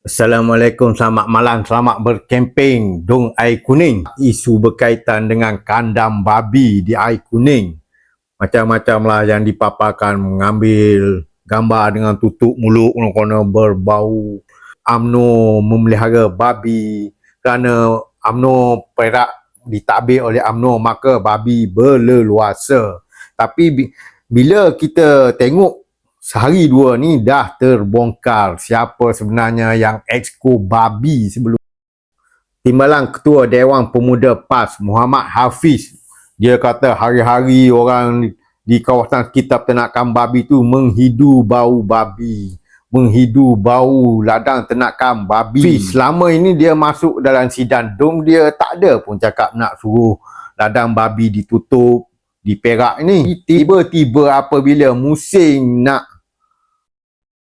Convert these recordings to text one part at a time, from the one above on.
Assalamualaikum, selamat malam, selamat berkemping Dong Air Kuning. Isu berkaitan dengan kandang babi di Air Kuning. Macam-macam lah yang dipaparkan mengambil gambar dengan tutup mulut kerana berbau. UMNO memelihara babi kerana UMNO perak ditabir oleh UMNO maka babi berleluasa. Tapi bi- bila kita tengok sehari dua ni dah terbongkar siapa sebenarnya yang exco babi sebelum. Timbalan Ketua Dewan Pemuda PAS Muhammad Hafiz. Dia kata hari-hari orang di kawasan kitab ternakan babi tu menghidu bau babi. Menghidu bau ladang ternakan babi. Hafiz, selama ini dia masuk dalam sidang dom dia tak ada pun cakap nak suruh ladang babi ditutup di Perak ni. Tiba-tiba apabila musim nak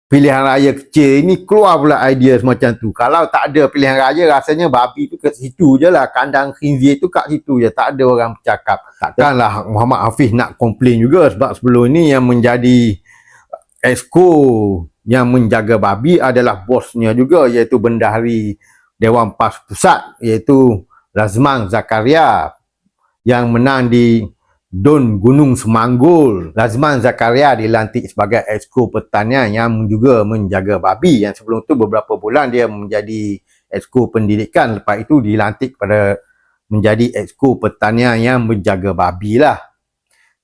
pilihan raya kecil ni keluar pula idea semacam tu. Kalau tak ada pilihan raya rasanya babi tu kat situ je lah. Kandang khinzir tu kat situ je. Tak ada orang bercakap. Takkanlah Muhammad Hafiz nak komplain juga sebab sebelum ni yang menjadi esko yang menjaga babi adalah bosnya juga iaitu bendahari Dewan PAS Pusat iaitu Razman Zakaria yang menang di Don Gunung Semanggul. Lazman Zakaria dilantik sebagai Exco Pertanian yang juga menjaga babi. Yang sebelum tu beberapa bulan dia menjadi Exco Pendidikan. Lepas itu dilantik pada menjadi Exco Pertanian yang menjaga babi lah.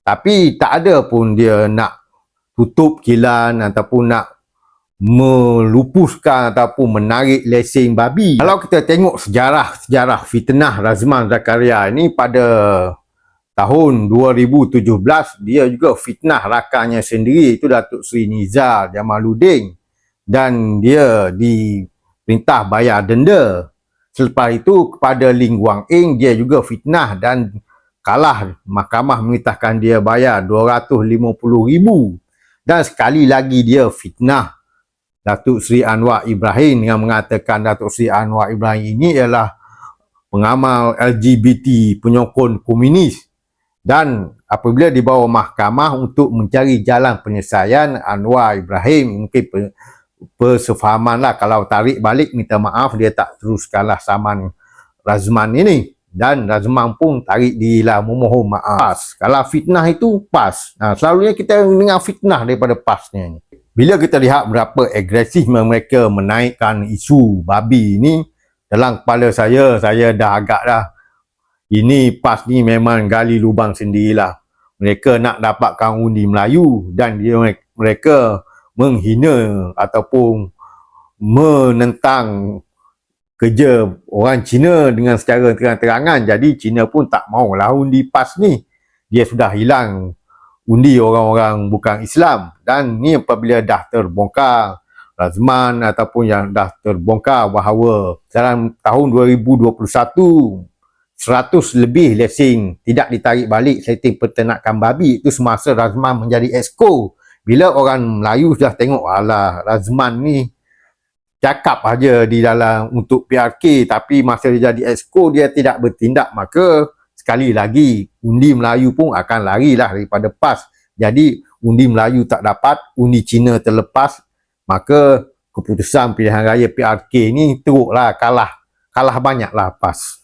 Tapi tak ada pun dia nak tutup kilan ataupun nak melupuskan ataupun menarik lesen babi. Kalau kita tengok sejarah-sejarah fitnah Razman Zakaria ini pada tahun 2017 dia juga fitnah rakannya sendiri itu Datuk Seri Nizar Jamaluddin. Dan dia diperintah bayar denda. Selepas itu kepada Ling Wang Ing dia juga fitnah dan kalah. Mahkamah mengitahkan dia bayar 250 ribu. Dan sekali lagi dia fitnah. Datuk Seri Anwar Ibrahim dengan mengatakan Datuk Seri Anwar Ibrahim ini ialah pengamal LGBT penyokong komunis dan apabila dibawa mahkamah untuk mencari jalan penyelesaian Anwar Ibrahim mungkin persefahaman lah. Kalau tarik balik minta maaf dia tak teruskanlah saman Razman ini. Dan Razman pun tarik dirilah memohon maaf. Pas. kalau fitnah itu pas. Nah, selalunya kita dengar fitnah daripada pasnya bila kita lihat berapa agresif mereka menaikkan isu babi ini dalam kepala saya saya dah agak dah ini PAS ni memang gali lubang sendirilah. Mereka nak dapatkan undi Melayu dan dia, mereka menghina ataupun menentang kerja orang Cina dengan secara terang-terangan. Jadi Cina pun tak maulah undi PAS ni. Dia sudah hilang undi orang-orang bukan Islam. Dan ni apabila dah terbongkar Razman ataupun yang dah terbongkar bahawa dalam tahun 2021 100 lebih lesen tidak ditarik balik setting peternakan babi itu semasa Razman menjadi exco. Bila orang Melayu sudah tengok alah Razman ni cakap aja di dalam untuk PRK tapi masa dia jadi exco dia tidak bertindak maka sekali lagi undi Melayu pun akan larilah daripada PAS. Jadi undi Melayu tak dapat undi Cina terlepas maka keputusan pilihan raya PRK ni teruklah kalah kalah banyaklah PAS